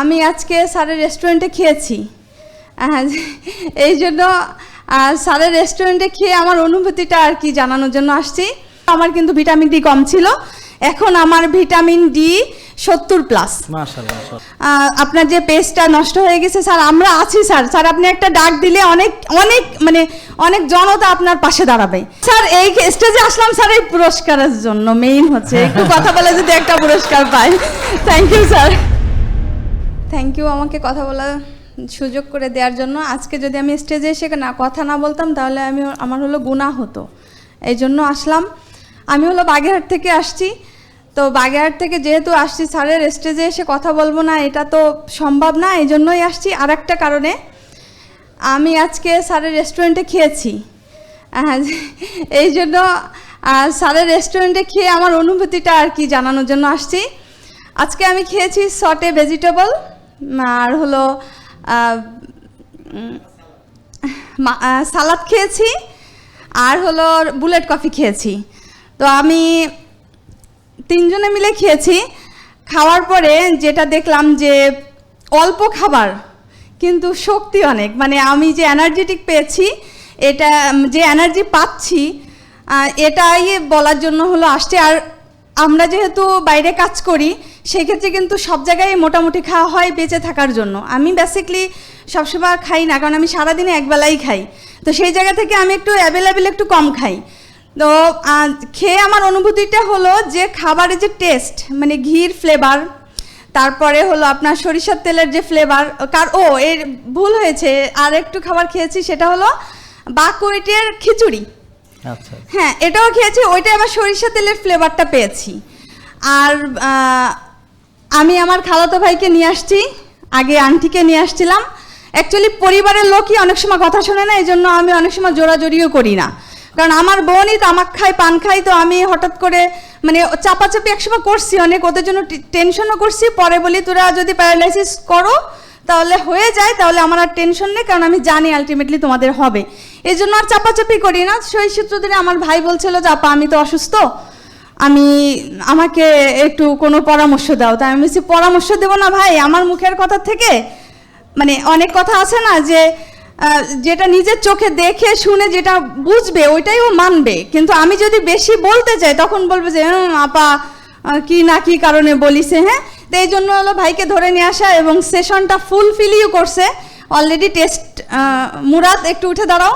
আমি আজকে স্যারের রেস্টুরেন্টে খেয়েছি। এই জন্য স্যারের রেস্টুরেন্টে খেয়ে আমার অনুভূতিটা আর কি জানানোর জন্য আসছি। আমার কিন্তু ভিটামিন ডি কম ছিল। এখন আমার ভিটামিন ডি সত্তর প্লাস আপনার যে পেস্টটা নষ্ট হয়ে গেছে স্যার আমরা আছি স্যার। স্যার আপনি একটা ডাক দিলে অনেক অনেক মানে অনেক জনতা আপনার পাশে দাঁড়াবে। স্যার এই স্টেজে আসলাম স্যার এই পুরস্কারের জন্য। মেইন হচ্ছে। একটু কথা বলে যদি একটা পুরস্কার পাই। Thank you sir thank you আমাকে কথা বলার সুযোগ করে দেওয়ার জন্য। আজকে যদি আমি স্টেজে এসে না কথা না বলতাম তাহলে আমি আমার হলো গুণা হতো। এই জন্য আসলাম। আমি হলো বাগেরহাট থেকে আসছি। তো বাগেরহাট থেকে যেহেতু আসছি স্যারের স্টেজে এসে কথা বলব না এটা তো সম্ভব না এই জন্যই আসছি আর একটা কারণে। আমি আজকে স্যারের রেস্টুরেন্টে খেয়েছি। আহ, এই জন্য স্যারের রেস্টুরেন্টে খেয়ে আমার অনুভূতিটা আর কি জানানোর জন্য আসছি। আজকে আমি খেয়েছি সটে ভেজিটেবল আর হলো সালাদ খেয়েছি, আর হলো বুলেট কফি খেয়েছি। তো আমি তিনজনে মিলে খেয়েছি। খাওয়ার পরে যেটা দেখলাম যে অল্প খাবার, কিন্তু শক্তি অনেক। মানে আমি যে এনার্জেটিক পেয়েছি, এটা যে এনার্জি পাচ্ছি এটাই বলার জন্য হলো আসছে। আর আমরা যেহেতু বাইরে কাজ করি সেক্ষেত্রে কিন্তু সব জায়গায় মোটামুটি খাওয়া হয় বেঁচে থাকার জন্য। আমি বেসিকলি সবসময় খাই না কারণ আমি সারাদিনে একবেলাই খাই। তো সেই জায়গা থেকে আমি একটু অ্যাভেলেবেল একটু কম খাই। তো খেয়ে আমার অনুভূতিটা হলো যে খাবারের যে টেস্ট মানে ঘির ফ্লেভার তারপরে হলো আপনার সরিষার তেলের যে ফ্লেভার কার ও এর ভুল হয়েছে আর একটু খাবার খেয়েছি সেটা হলো বাকুইটের খিচুড়ি। আচ্ছা। হ্যাঁ এটাও খেয়েছি ওইটা আবার সরিষা তেলের ফ্লেভারটা পেয়েছি। আর আমি আমার খালাতো ভাইকে নিয়ে আসছি, আগে আন্টিকে নিয়ে আসছিলাম। অ্যাকচুয়ালি পরিবারের লোকই অনেক সময় কথা শোনে না এই জন্য আমি অনেক সময় জোরাজোরিও করি না। কারণ আমার বোনই তামাক খায় পান খাই, তো আমি হঠাৎ করে মানে চাপাচাপি একসময় করছি, অনেক ওদের জন্য টেনশনও করছি। পরে বলি, তোরা যদি প্যারালাইসিস করো, তাহলে হয়ে যায়, তাহলে আমার আর টেনশন নেই, কারণ আমি জানি আলটিমেটলি তোমাদের হবে। এই জন্য আর চাপাচাপি করি না। সেই সূত্র ধরে আমার ভাই বলছিল যে, আপা, আমি তো অসুস্থ। আমি আমাকে একটু কোনো পরামর্শ দাও। তাই আমি বলছি পরামর্শ দেবো না ভাই আমার মুখের কথা থেকে? মানে অনেক কথা আছে না যে যেটা নিজের চোখে দেখে শুনে যেটা বুঝবে ওইটাই ও মানবে। কিন্তু আমি যদি বেশি বলতে চাই তখন বলবে যে "হুম, আপা কি না কি কারণে বলিছে হ্যাঁ? তো এই জন্য হলো ভাইকে ধরে নিয়ে আসা এবং সেশনটা ফুলফিলিও করছে। অলরেডি টেস্ট মুরাদ একটু উঠে দাঁড়াও।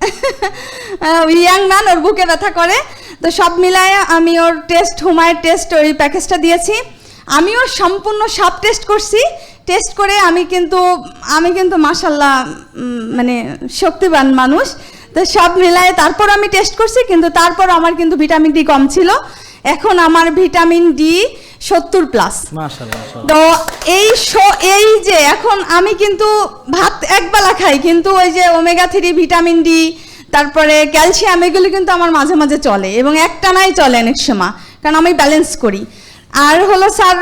ইয়াং ম্যান ওর বুকে ব্যথা করে। তো সব মিলায় আমি ওর টেস্ট হুমায়ের টেস্ট ওই প্যাকেজটা দিয়েছি। আমিও সম্পূর্ণ সব টেস্ট করছি। টেস্ট করে আমি কিন্তু আমি কিন্তু মাসাল্লাহ মানে শক্তিবান মানুষ। তো সব মিলায় তারপর আমি টেস্ট করছি কিন্তু তারপর আমার কিন্তু ভিটামিন ডি কম ছিল। এখন আমার ভিটামিন ডি সত্তর প্লাস তো এই শো- এই যে এখন আমি কিন্তু ভাত একবেলা খাই কিন্তু ওই যে ওমেগা থ্রি ভিটামিন ডি তারপরে ক্যালসিয়াম, এগুলো কিন্তু আমার মাঝে মাঝে চলে এবং একটানাই চলে অনেক সময়, কারণ আমি ব্যালেন্স করি। আর হলো স্যার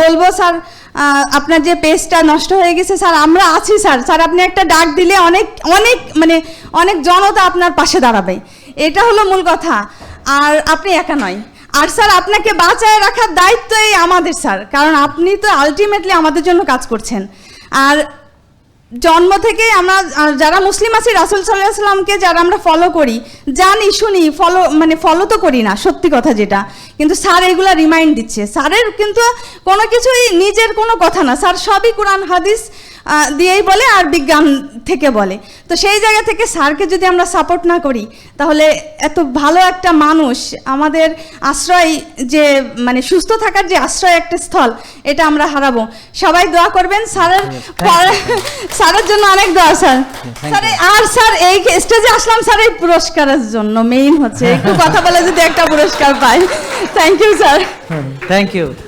বলব স্যার আপনার যে পেজটা নষ্ট হয়ে গেছে স্যার, আমরা আছি স্যার। স্যার, আপনি একটা ডাক দিলে অনেক অনেক মানে অনেক জনতা আপনার পাশে দাঁড়াবে। এটা হলো মূল কথা। আর আপনি একা নয়। আর স্যার, আপনাকে বাঁচায় রাখার দায়িত্ব এই আমাদের, স্যার। কারণ আপনি তো আলটিমেটলি আমাদের জন্য কাজ করছেন। আর জন্ম থেকে আমরা যারা মুসলিম আছি, রাসুল সাল্লাহ সাল্লামকে যারা আমরা ফলো করি, জানি, শুনি ফলো মানে ফলো তো করি না, সত্যি কথা যেটা। কিন্তু স্যার এগুলা রিমাইন্ড দিচ্ছে। স্যারের কিন্তু কোনো কিছুই নিজের কোনো কথা না। স্যার সবই কোরআন, হাদিস দিয়েই বলে আর বিজ্ঞান থেকে বলে। তো সেই জায়গা থেকে স্যারকে যদি আমরা সাপোর্ট না করি তাহলে এত ভালো একটা মানুষ আমাদের আশ্রয় যে মানে সুস্থ থাকার যে আশ্রয় একটা স্থল এটা আমরা হারাবো। সবাই দোয়া করবেন স্যারের স্যারের জন্য অনেক দোয়া স্যার. স্যার আর স্যার এই স্টেজে আসলাম স্যার এই পুরস্কারের জন্য মেইন হচ্ছে। একটু কথা বলে যদি একটা পুরস্কার পাই। Thank you sir thank you